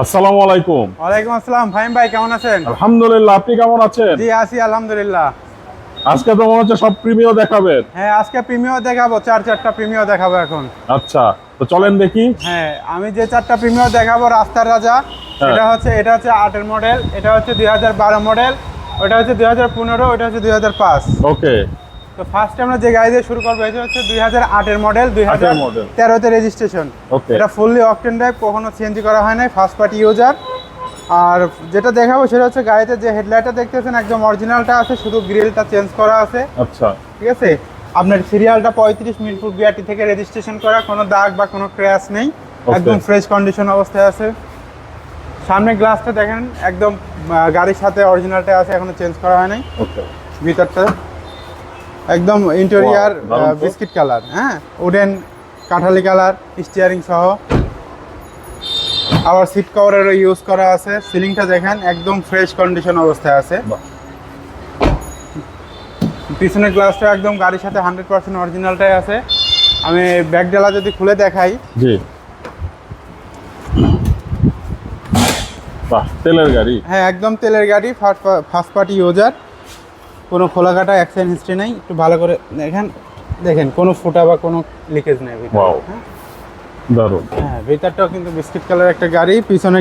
আসসালামু আলাইকুম। ওয়ালাইকুম আসসালাম। ফাহিম ভাই কেমন আছেন? আলহামদুলিল্লাহ আপনি কেমন আছেন? জি আছি আলহামদুলিল্লাহ। আজকে তো মনে হচ্ছে সব প্রিমিয় দেখাবেন। হ্যাঁ আজকে প্রিমিয় দেখাবো চার চারটা প্রিমিয় দেখাবো এখন। আচ্ছা তো চলেন দেখি। হ্যাঁ আমি যে চারটা প্রিমিয় দেখাবো রাস্তার রাজা হ্যাঁ। এটা হচ্ছে এটা হচ্ছে আটের মডেল এটা হচ্ছে দুই হাজার বারো মডেল ওটা হচ্ছে দুই হাজার পনেরো ওটা হচ্ছে দুই হাজার পাঁচ। ওকে। তো ফার্স্ট আমরা যে গাড়ি দিয়ে শুরু করব এটা হচ্ছে দুই হাজার আটের মডেল দুই হাজার। তেরোতে রেজিস্ট্রেশন এটা ফুললি অকটেন ড্রাইভ কখনো চেঞ্জ করা হয় নাই ফার্স্ট পার্টি ইউজার আর যেটা দেখাবো সেটা হচ্ছে গাড়িতে যে হেডলাইটটা দেখতেছেন একদম অরিজিনালটা আছে শুধু গ্রিলটা চেঞ্জ করা আছে। আচ্ছা। ঠিক আছে? আপনার সিরিয়ালটা পঁয়ত্রিশ মিরপুর বিআরটি থেকে রেজিস্ট্রেশন করা কোনো দাগ বা কোনো ক্র্যাশ নেই। একদম ফ্রেশ কন্ডিশন অবস্থায় আছে। সামনে গ্লাসটা দেখেন একদম গাড়ির সাথে অরিজিনালটা আছে এখনও চেঞ্জ করা হয় নাই। ভিতরটা। একদম ইন্টেরিয়ার। বিস্কিট কালার হ্যাঁ? উডেন কাঠালি কালার স্টিয়ারিং সহ। আবার সিট কভারেরও ইউজ করা আছে। সিলিংটা দেখেন একদম ফ্রেশ কন্ডিশন অবস্থায় আছে। পিছনের গ্লাসটা একদম গাড়ির সাথে হান্ড্রেড পার্সেন্ট অরিজিনালটাই আছে। আমি ব্যাক ডালা যদি খুলে দেখাই। জি। তেলের গাড়ি। হ্যাঁ একদম তেলের গাড়ি ফার্স্ট পার্টি ইউজার কোনো খোলা কাটা অ্যাক্সিডেন্ট হিস্ট্রি নেই একটু ভালো করে দেখেন। দেখেন কোনো ফুটা বা কোনো লিকেজ নেই ভিতরে, হ্যাঁ? দারুণ। হ্যাঁ ভিতরটাও কিন্তু বিস্কিট কালার একটা গাড়ি পিছনে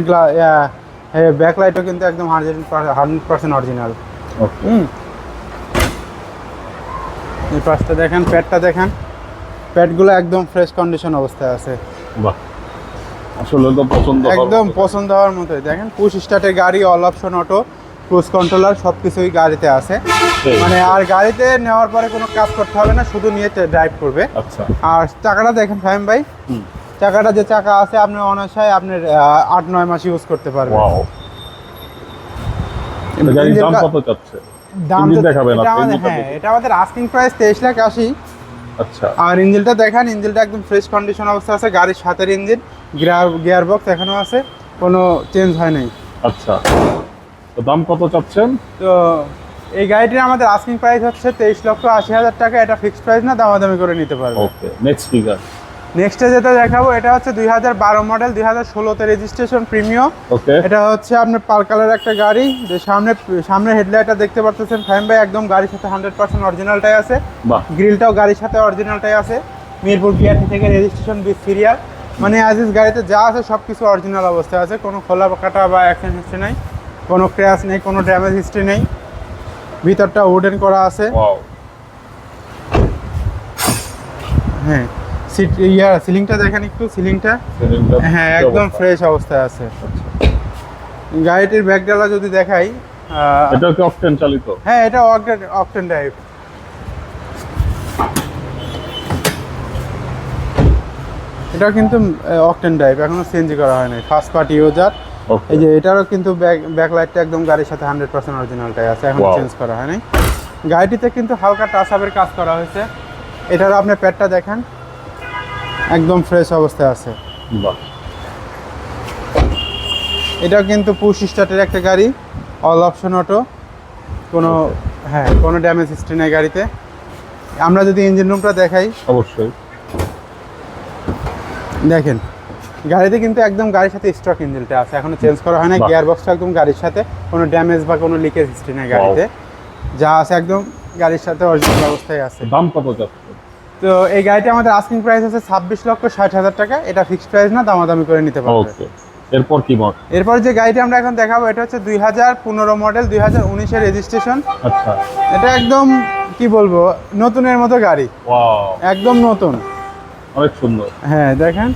ব্যাক লাইটও কিন্তু একদম হান্ড্রেড পার্সেন্ট অরিজিনাল হুম? এই পাশটা দেখেন প্যাডটা দেখেন। প্যাডগুলো একদম ফ্রেশ কন্ডিশন অবস্থায় আছে। বাহ। আসলে তো পছন্দ একদম পছন্দ হওয়ার মতোই। দেখেন পুশ স্টার্টের গাড়ি all option auto cruise controller সব কিছুই গাড়িতে আছে। মানে আর গাড়িতে নেওয়ার পরে কোনো কাজ করতে হবে না শুধু নিয়ে ড্রাইভ করবে। আচ্ছা। আর চাকাটা দেখেন ফাহিম ভাই চাকাটা যে চাকা আছে আপনি অনায়াসায় আপনার আহ, আট নয় মাস ইউজ করতে পারবেন। দাম কা- কত চাচ্ছে দাম দেখাবেন আমাদের হ্যাঁ এটা আমাদের আস্কিং প্রাইস তেইশ লাখ আশি। আচ্ছা। আর ইঞ্জিনটা দেখেন ইঞ্জিনটা একদম ফ্রেশ কন্ডিশন অবস্থা আছে গাড়ির সাথের ইঞ্জিন গিয়ার গিয়ার বক্স এখনও আছে কোনো চেঞ্জ হয় নাই। আচ্ছা। দাম কত চাচ্ছেন? তো এই গাড়িটির আমাদের আস্কিং প্রাইস হচ্ছে তেইশ লক্ষ আশি হাজার টাকা। এটা ফিক্সড প্রাইস না দামাদামি করে নিতে পারবে। ওকে নেক্সট ফিগার নেক্সটে যেটা দেখাবো এটা হচ্ছে দুই হাজার বারো মডেল দুই হাজার ষোলোতে রেজিস্ট্রেশন প্রিমিয়াম ওকে। এটা হচ্ছে আপনার পাল কালার একটা গাড়ি। যে সামনে সামনে হেডলাইটটা দেখতে পাচ্ছেন ফাইম ভাই একদম গাড়ির সাথে হান্ড্রেড পার্সেন্ট অরিজিনালটাই আছে। গ্রিলটাও গাড়ির সাথে অরিজিনালটাই আছে। মিরপুর বিআরটি থেকে রেজিস্ট্রেশন বিথ সিরিয়াল মানে আজিজ গাড়িতে যা আছে সব কিছু অরিজিনাল অবস্থায় আছে। কোনো খোলা কাটা বা অ্যাক্সিডেন্ট হচ্ছে নেই। কোনো ক্র্যাশ নেই কোনো ড্যামেজ হিস্ট্রি নেই। ভিতরটা উডেন করা আছে। হ্যাঁ সিট ইয়া সিলিংটা দেখেন একটু সিলিংটা হ্যাঁ একদম ফ্রেশ অবস্থায় আছে। গাড়িটির ব্যাকডালা যদি দেখাই এটা কি অকটেন চালিত? হ্যাঁ এটা অকটেন অকটেন ড্রাইভ এটা কিন্তু অকটেন ড্রাইভ এখনও সিএনজি করা হয়নি। ফার্স্ট পার্টি ইউজার এই যে এটারও কিন্তু ব্যাক ব্যাকলাইটটা একদম গাড়ির সাথে হান্ড্রেড পার্সেন্ট অরিজিনালটাই আছে এখন চেঞ্জ করা হয়নি। গাড়িটিতে কিন্তু হালকা টাচ আপের কাজ করা হয়েছে। এটারও আপনি প্যাডটা দেখেন একদম ফ্রেশ অবস্থায় আছে। বাহ। এটাও কিন্তু পুশ স্টার্টের একটা গাড়ি অল অপশন অটো কোনো হ্যাঁ কোনো ড্যামেজ হিস্ট্রি নেই গাড়িতে। আমরা যদি ইঞ্জিন রুমটা দেখাই। অবশ্যই। দেখেন গাড়িতে কিন্তু একদম গাড়ির সাথে স্টক ইঞ্জিনটা আছে। এখনও চেঞ্জ করা হয় না গিয়ার বক্সটা একদম গাড়ির সাথে কোনো ড্যামেজ বা কোনো লিকেজ হিস্ট্রি নেই গাড়িতে। যা আছে একদম গাড়ির সাথে অরিজিনাল অবস্থায় আছে। দাম কত তো এই গাড়িটা আমাদের আস্কিং প্রাইস আছে ছাব্বিশ লক্ষ ষাট হাজার টাকা। এটা ফিক্সড প্রাইস না দামাদামি করে নিতে পারবে। ওকে এরপর কি মত এরপর যে গাড়িটা আমরা এখন দেখাবো এটা হচ্ছে দুই হাজার পনেরো মডেল দুই হাজার উনিশের রেজিস্ট্রেশন আচ্ছা। এটা একদম কি বলব নতুনের মতো গাড়ি। ওয়াও একদম নতুন। অনেক সুন্দর। হ্যাঁ দেখেন।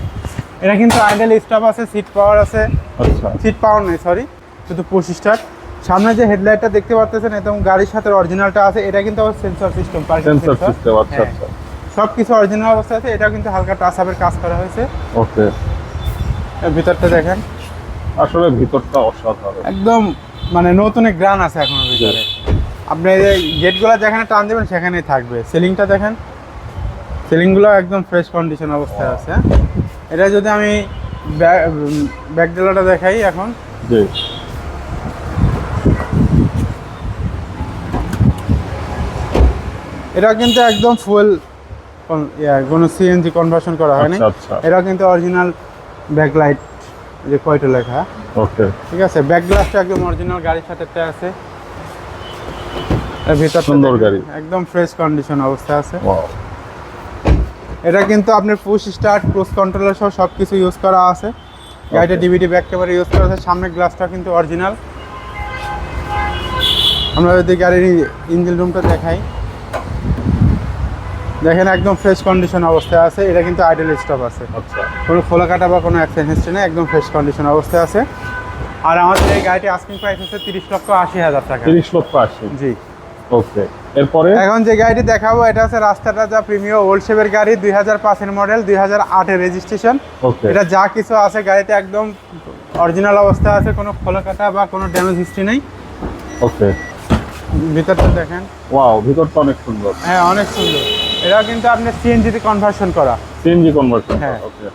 এটা কিন্তু আইডেল স্টপ আছে সিট পাওয়ার আছে। আচ্ছা। সিট পাওয়ার নেই সরি শুধু পুশ স্টার্ট সামনে যে হেডলাইটটা দেখতে পাচ্ছেন একদম গাড়ির সাথে অরিজিনালটা আছে এটা কিন্তু আবার সেন্সর সিস্টেম সেন্সর সিস্টেম আচ্ছা হ্যাঁ। আচ্ছা। সব কিছু অরিজিনাল অবস্থা আছে এটাও কিন্তু হালকা টাচ আপের কাজ করা হয়েছে। ওকে। এর ভিতরটা দেখেন। আসলে ভিতরটা অসাধারণ। একদম মানে নতুন গ্রান আছে এখনও ভিতরে। আপনি এই যে গেটগুলো যেখানে টান দেবেন সেখানেই থাকবে। সিলিংটা দেখেন। সিলিংগুলো একদম ফ্রেশ কন্ডিশন অবস্থায় আছে হ্যাঁ? এটা যদি আমি ব্যাক ডেলাটা দেখাই এখন। জি। এটা কিন্তু একদম ফুল কোনো সিএনজি কনভার্সন করা হয়নি আচ্ছা আচ্ছা। এটা কিন্তু অরিজিনাল ব্যাকলাইট যে কয়টা লেখা। ওকে। ঠিক আছে ব্যাক গ্লাসটা একদম অরিজিনাল গাড়ির সাথে আছে। এর ভিতরটা সুন্দর গাড়ি। একদম ফ্রেশ কন্ডিশন অবস্থা আছে। এটা কিন্তু আপনার পুশ স্টার্ট ক্রুজ কন্ট্রোলার সহ সব কিছু ইউজ করা আছে। গাড়িটা ডিভিডি ব্যাক ক্যামেরা ইউজ করা আছে সামনের গ্লাসটা কিন্তু অরিজিনাল আমরা যদি গাড়ির ইঞ্জিন রুমটা দেখাই। দেখেন একদম ফ্রেশ কন্ডিশন অবস্থায় আছে এটা কিন্তু আইডল স্টপ আছে। আচ্ছা। কোনো খোলা কাটা বা কোনো অ্যাক্সিডেন্ট হিস্ট্রি নেই একদম ফ্রেশ কন্ডিশন অবস্থায় আছে। আর আমাদের এই গাড়িটি আস্কিং প্রাইস হচ্ছে তিরিশ লক্ষ আশি হাজার টাকা। তিরিশ লক্ষ আশি। জি। ওকে এরপরে? এখন যে গাড়িটি দেখাবো এটা হচ্ছে রাস্তাটা যা প্রিমিয়াম ওল্ড শেপের গাড়ি দুই হাজার পাঁচের মডেল দুই হাজার আটের রেজিস্ট্রেশন এটা যা কিছু আছে গাড়িতে একদম অরিজিনাল অবস্থা আছে কোনো খোলা কাটা বা কোনো ড্যামেজ হিস্ট্রি নেই। ওকে। ভিতরটা দেখেন। ওয়াও ভিতরটা অনেক সুন্দর। হ্যাঁ অনেক সুন্দর। এটাও কিন্তু আপনি সিএনজিতে কনভার্সন করা। সিএনজি কনভার্সন হ্যাঁ। ওকে।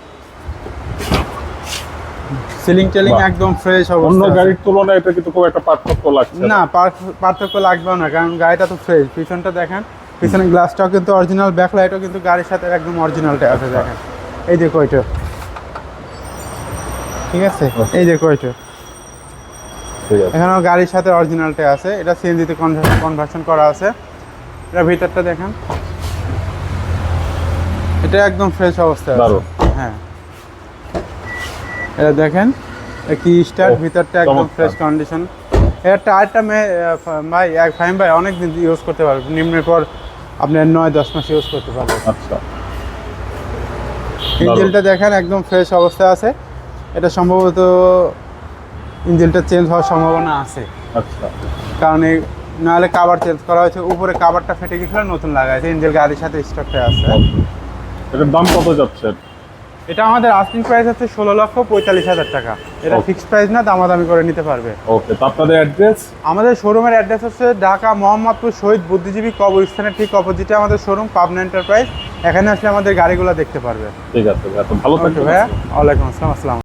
সিলিং টেলিং একদম ফ্রেশ অন্য অবস্থা আছে। গাড়ির তুলনায় এটা কিন্তু খুব একটা পার্থক্য লাগছে না পার- পার্থক্য লাগবেও না কারণ গাড়িটা তো ফ্রেশ পিছনটা দেখেন পিছনে গ্লাসটাও কিন্তু অরিজিনাল ব্যাক লাইটও কিন্তু গাড়ির সাথে একদম অরিজিনালটা আছে দেখেন। এই যে কয়টা ঠিক আছে? এই যে কয়টা এখানেও গাড়ির সাথে অরিজিনালটা আছে। এটা সিএনজিতে কনভার্সন করা আছে। এটা ভিতরটা দেখেন। এটা একদম ফ্রেশ অবস্থা হ্যাঁ। এটা দেখেন কি স্টার ভিতরটা একদম ফ্রেশ কন্ডিশন এর টায়ারটা ভাই এক ফাইম ভাই অনেক দিন ইউজ করতে পারবে। নিম্নের পর আপনার নয় দশ মাস ইউজ করতে পারবে আচ্ছা। ইঞ্জিনটা দেখেন একদম ফ্রেশ অবস্থায় আছে। এটা সম্ভবত ইঞ্জিনটা চেঞ্জ হওয়ার সম্ভাবনা আছে। আচ্ছা। কারণ এই নাহলে কাভার চেঞ্জ করা হয়েছে। উপরে কাভারটা ফেটে গেছিল নতুন লাগাইছে। ইঞ্জিন গাড়ির সাথে স্টকটা আছে। এটার দাম কত যাচ্ছে? এটা আমাদের আস্কিং প্রাইস হচ্ছে ষোলো লক্ষ পঁয়তাল্লিশ হাজার টাকা। এটা. ফিক্সড প্রাইস না দামাদামি করে নিতে পারবে। ওকে তো আপনাদের অ্যাড্রেস আমাদের শোরুমের অ্যাড্রেস হচ্ছে ঢাকা মোহাম্মদপুর শহীদ বুদ্ধিজীবী কবরস্থানের ঠিক অপোজিটে আমাদের শোরুম পাবনা এন্টারপ্রাইজ এখানে আসলে আমাদের গাড়িগুলো দেখতে পারবে। ঠিক আছে ভালো থাকবে থাকবেন ভাইয়া ওয়ালাইকুম আসসালাম আসসালাম